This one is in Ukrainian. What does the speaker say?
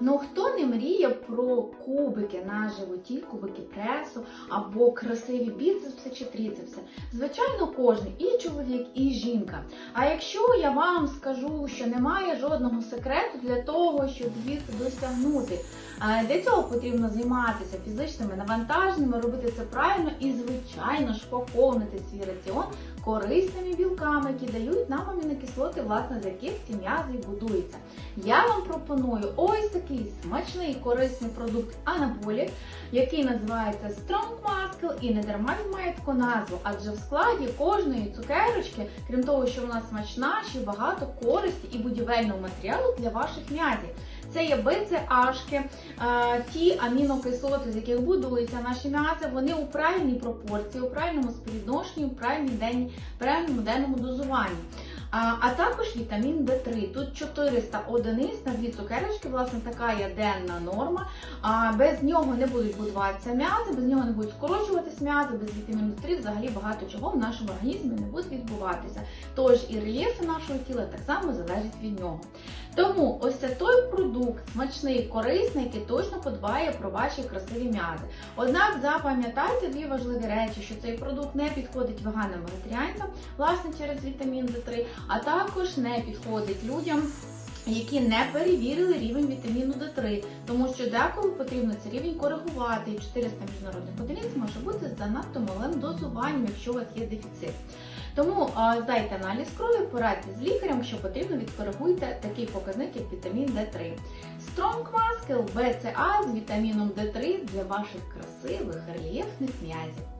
Ну хто не мріє про кубики на животі, кубики пресу або красиві біцепси чи тріцепси? Звичайно, кожен і чоловік, і жінка. А якщо я вам скажу, що немає жодного секрету для того, щоб їх досягнути, е, для цього потрібно займатися фізичними навантаженнями, робити це правильно і, звичайно ж, поповнити свій раціон корисними білками, які дають нам амінокислоти, власне, з яких ці м'язи будуються. Я вам пропоную ось такий смачний корисний продукт анаболік, який називається Strong Muscle і не дарма він має таку назву, адже в складі кожної цукерочки, крім того, що вона смачна, ще багато користі і будівельного матеріалу для ваших м'язів. Це є БЦАшки, е, ті амінокислоти, з яких будуються наші м'язи, вони у правильній пропорції, у правильному співвідношенні, у правильній правильному денному дозуванні. А, також вітамін D3. Тут 400 одиниць на дві цукерочки, власне, така є денна норма. А, без нього не будуть будуватися м'язи, без нього не будуть скорочуватись м'язи, без вітаміну D3 взагалі багато чого в нашому організмі не буде відбуватися. Тож і рельєф нашого тіла так само залежить від нього. Тому ось це той продукт, смачний, корисний, який точно подбає про ваші красиві м'язи. Однак запам'ятайте дві важливі речі, що цей продукт не підходить веганам вегетаріанцям, власне, через вітамін D3, а також не підходить людям. Які не перевірили рівень вітаміну D3, тому що деколи потрібно цей рівень коригувати, і 400 міжнародних одиниць може бути занадто малим дозуванням, якщо у вас є дефіцит. Тому здайте аналіз крові, порадьте з лікарем, що потрібно, відкоригуйте такий показник, як вітамін D3. Strong Muscle BCA з вітаміном D3 для ваших красивих рельєфних м'язів.